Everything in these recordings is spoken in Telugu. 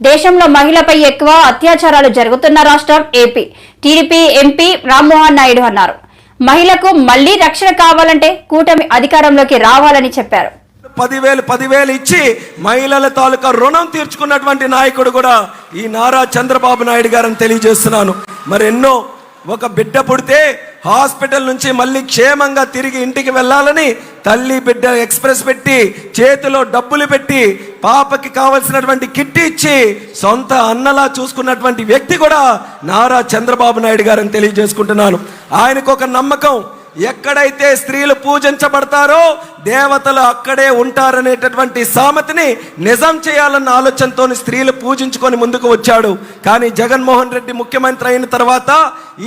దేశంలో మహిళపై ఎక్కువ అత్యాచారాలు జరుగుతున్న రాష్ట్రం AP. TDP MP Rammohan Naidu అన్నారు. మహిళకు మళ్ళీ రక్షణ కావాలంటే కూటమి అధికారంలోకి రావాలని చెప్పారు. పదివేలు పదివేలు ఇచ్చి మహిళల తాలూకా రుణం తీర్చుకున్నటువంటి నాయకుడు కూడా ఈ నారా చంద్రబాబు నాయుడు గారని తెలియజేస్తున్నాను. మరి ఎన్నో ఒక బిడ్డ పుడితే హాస్పిటల్ నుంచి మళ్ళీ క్షేమంగా తిరిగి ఇంటికి వెళ్ళాలని తల్లి బిడ్డ ఎక్స్ప్రెస్ పెట్టి చేతిలో డబ్బులు పెట్టి పాపకి కావలసినటువంటి కిట్ ఇచ్చి సొంత అన్నలా చూసుకున్నటువంటి వ్యక్తి కూడా నారా చంద్రబాబు నాయుడు గారని తెలియజేసుకుంటున్నాను. ఆయనకు ఒక నమ్మకం. ఎక్కడైతే స్త్రీలు పూజించబడతారో దేవతలు అక్కడే ఉంటారనేటటువంటి సామెతని నిజం చేయాలన్న ఆలోచనతో స్త్రీలు పూజించుకొని ముందుకు వచ్చాడు. కానీ జగన్మోహన్ రెడ్డి ముఖ్యమంత్రి అయిన తర్వాత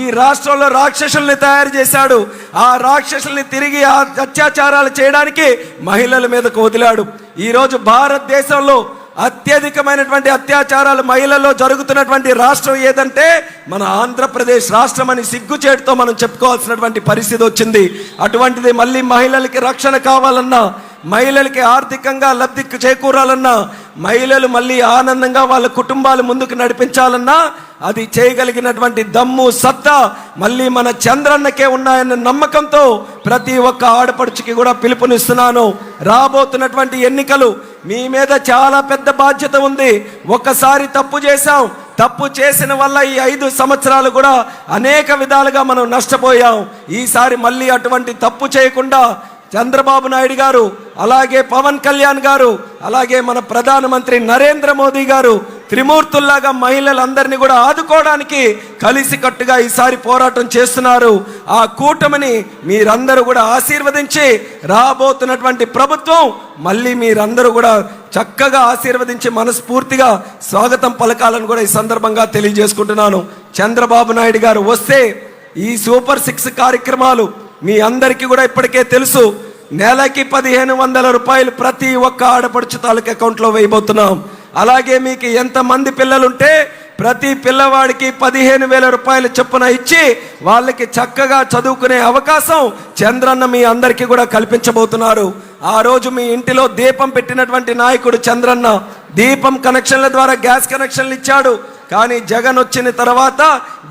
ఈ రాష్ట్రంలో రాక్షసుల్ని తయారు చేశాడు. ఆ రాక్షసుల్ని తిరిగి ఆ అత్యాచారాలు చేయడానికి మహిళల మీదకు వదిలాడు. ఈరోజు భారతదేశంలో అత్యధికమైనటువంటి అత్యాచారాలు మహిళల్లో జరుగుతున్నటువంటి రాష్ట్రం ఏదంటే మన ఆంధ్రప్రదేశ్ రాష్ట్రం అని సిగ్గుచేటుతో మనం చెప్పుకోవాల్సినటువంటి పరిస్థితి వచ్చింది. అటువంటిది మళ్ళీ మహిళలకి రక్షణ కావాలన్నా మహిళలకి ఆర్థికంగా లబ్ధి చేకూరాలన్నా మహిళలు మళ్ళీ ఆనందంగా వాళ్ళ కుటుంబాలు ముందుకు నడిపించాలన్నా అది చేయగలిగినటువంటి దమ్ము సత్తా మళ్ళీ మన చంద్రన్నకే ఉన్నాయన్న నమ్మకంతో ప్రతి ఒక్క ఆడపడుచుకి కూడా పిలుపునిస్తున్నాను. రాబోతున్నటువంటి ఎన్నికలు మీ మీద చాలా పెద్ద బాధ్యత ఉంది. ఒక్కసారి తప్పు చేశాం. తప్పు చేసిన వల్ల ఈ ఐదు సంవత్సరాలు కూడా అనేక విధాలుగా మనం నష్టపోయాం. ఈసారి మళ్ళీ అటువంటి తప్పు చేయకుండా చంద్రబాబు నాయుడు గారు అలాగే పవన్ కళ్యాణ్ గారు అలాగే మన ప్రధానమంత్రి నరేంద్ర మోదీ గారు త్రిమూర్తుల్లాగా మహిళలందరినీ కూడా ఆదుకోవడానికి కలిసికట్టుగా ఈసారి పోరాటం చేస్తున్నారు. ఆ కూటమిని మీరందరూ కూడా ఆశీర్వదించి రాబోతున్నటువంటి ప్రభుత్వం మళ్ళీ మీరందరూ కూడా చక్కగా ఆశీర్వదించి మనస్ఫూర్తిగా స్వాగతం పలకాలను కూడా ఈ సందర్భంగా తెలియజేసుకుంటున్నాను. చంద్రబాబు నాయుడు గారు వస్తే ఈ సూపర్ సిక్స్ కార్యక్రమాలు మీ అందరికీ కూడా ఇప్పటికే తెలుసు. నెలకి పదిహేను వందల రూపాయలు ప్రతి ఒక్క ఆడపడుచు తాలూకు అకౌంట్లో వేయబోతున్నాం. అలాగే మీకు ఎంతమంది పిల్లలుంటే ప్రతి పిల్లవాడికి పదిహేను వేల రూపాయలు చొప్పున ఇచ్చి వాళ్ళకి చక్కగా చదువుకునే అవకాశం చంద్రన్న మీ అందరికీ కూడా కల్పించబోతున్నారు. ఆ రోజు మీ ఇంటిలో దీపం పెట్టినటువంటి నాయకుడు చంద్రన్న దీపం కనెక్షన్ల ద్వారా గ్యాస్ కనెక్షన్లు ఇచ్చాడు. కానీ జగన్ వచ్చిన తర్వాత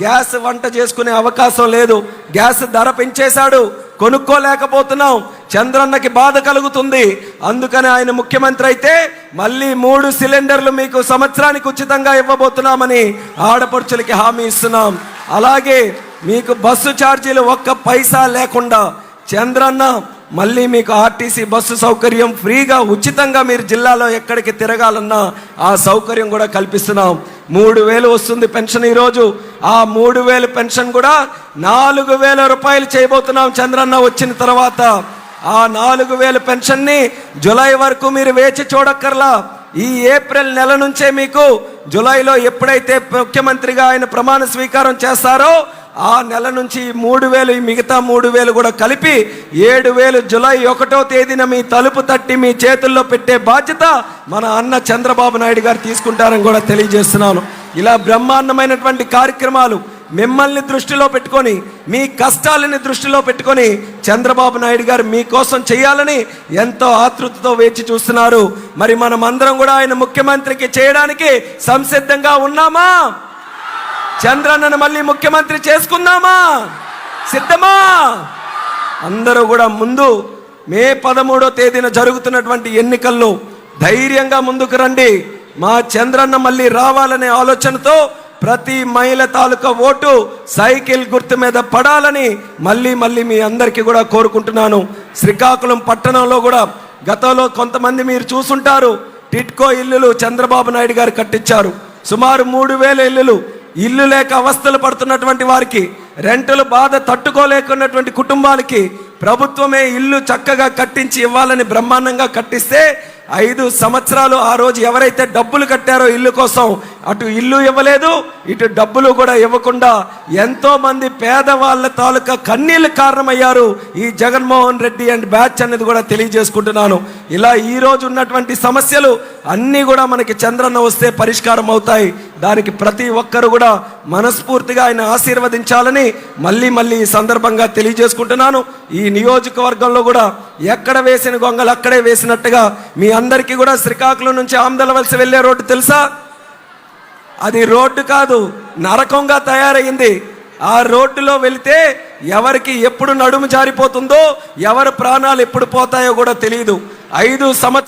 గ్యాస్ వంట చేసుకునే అవకాశం లేదు. గ్యాస్ ధర పెంచేశాడు. కొనుక్కోలేకపోతున్నాం. చంద్రన్నకి బాధ కలుగుతుంది. అందుకని ఆయన ముఖ్యమంత్రి అయితే మళ్ళీ మూడు సిలిండర్లు మీకు సంవత్సరానికి ఉచితంగా ఇవ్వబోతున్నామని ఆడపడుచులకి హామీ ఇస్తున్నాం. అలాగే మీకు బస్సు ఛార్జీలు ఒక్క పైసా లేకుండా చంద్రన్న మళ్ళీ మీకు ఆర్టీసీ బస్సు సౌకర్యం ఫ్రీగా ఉచితంగా మీరు జిల్లాలో ఎక్కడికి తిరగాలన్నా ఆ సౌకర్యం కూడా కల్పిస్తున్నాం. మూడు వేలు వస్తుంది పెన్షన్ ఈరోజు. ఆ మూడు వేలు పెన్షన్ కూడా నాలుగు వేల రూపాయలు చేయబోతున్నాం చంద్రన్న వచ్చిన తర్వాత. ఆ నాలుగు వేల పెన్షన్ని జులై వరకు మీరు వేచి చూడక్కర్లా. ఈ ఏప్రిల్ నెల నుంచే మీకు జులైలో ఎప్పుడైతే ముఖ్యమంత్రిగా ఆయన ప్రమాణ స్వీకారం చేస్తారో ఆ నెల నుంచి మూడు వేలు మిగతా మూడు వేలు కూడా కలిపి ఏడు వేలు జులై ఒకటో తేదీన మీ తలుపు తట్టి మీ చేతుల్లో పెట్టే బాధ్యత మన అన్న చంద్రబాబు నాయుడు గారు తీసుకుంటారని కూడా తెలియజేస్తున్నాను. ఇలా బ్రహ్మాండమైనటువంటి కార్యక్రమాలు మిమ్మల్ని దృష్టిలో పెట్టుకొని మీ కష్టాలని దృష్టిలో పెట్టుకొని చంద్రబాబు నాయుడు గారు మీకోసం చేయాలని ఎంతో ఆతృతతో వేచి చూస్తున్నారు. మరి మనం అందరం కూడా ఆయన ముఖ్యమంత్రికి చేయడానికి సంసిద్ధంగా ఉన్నామా? చంద్రన్నను మళ్ళీ ముఖ్యమంత్రి చేసుకుందామా? సిద్ధమా? అందరూ కూడా ముందు మే పదమూడో తేదీన జరుగుతున్నటువంటి ఎన్నికల్లో ధైర్యంగా ముందుకు రండి. మా చంద్రన్న మళ్ళీ రావాలనే ఆలోచనతో ప్రతి మహిళ తాలూకా ఓటు సైకిల్ గుర్తు మీద పడాలని మళ్ళీ మళ్ళీ మీ అందరికీ కూడా కోరుకుంటున్నాను. శ్రీకాకుళం పట్టణంలో కూడా గతంలో కొంతమంది మీరు చూసుంటారు. టిట్కో ఇల్లులు చంద్రబాబు నాయుడు గారు కట్టించారు. సుమారు మూడు వేల ఇల్లులు ఇల్లు లేక అవస్థలు పడుతున్నటువంటి వారికి రెంటలు బాధ తట్టుకోలేకున్నటువంటి కుటుంబాలకి ప్రభుత్వమే ఇల్లు చక్కగా కట్టించి ఇవ్వాలని బ్రహ్మాండంగా కట్టిస్తే ఐదు సంవత్సరాలు ఆ రోజు ఎవరైతే డబ్బులు కట్టారో ఇల్లు కోసం అటు ఇల్లు ఇవ్వలేదు ఇటు డబ్బులు కూడా ఇవ్వకుండా ఎంతో మంది పేదవాళ్ళ తాలూకా కన్నీళ్ళు కారణమయ్యారు ఈ జగన్మోహన్ రెడ్డి అండ్ బ్యాచ్ అనేది కూడా తెలియజేసుకుంటున్నాను. ఇలా ఈ రోజు ఉన్నటువంటి సమస్యలు అన్నీ కూడా మనకి చంద్రన్న వస్తే పరిష్కారం అవుతాయి. దానికి ప్రతి ఒక్కరు కూడా మనస్ఫూర్తిగా ఆయన ఆశీర్వదించాలని మళ్ళీ మళ్ళీ ఈ సందర్భంగా తెలియజేసుకుంటున్నాను. ఈ నియోజకవర్గంలో కూడా ఎక్కడ వేసిన గొంగలు అక్కడే వేసినట్టుగా మీ అందరికీ కూడా శ్రీకాకుళం నుంచి ఆమ్దలవలసి వెళ్ళే రోడ్డు తెలుసా? అది రోడ్డు కాదు నరకంగా తయారైంది. ఆ రోడ్డులో వెళితే ఎవరికి ఎప్పుడు నడుము జారిపోతుందో ఎవరి ప్రాణాలు ఎప్పుడు పోతాయో కూడా తెలియదు. ఐదు సంవత్సరాలు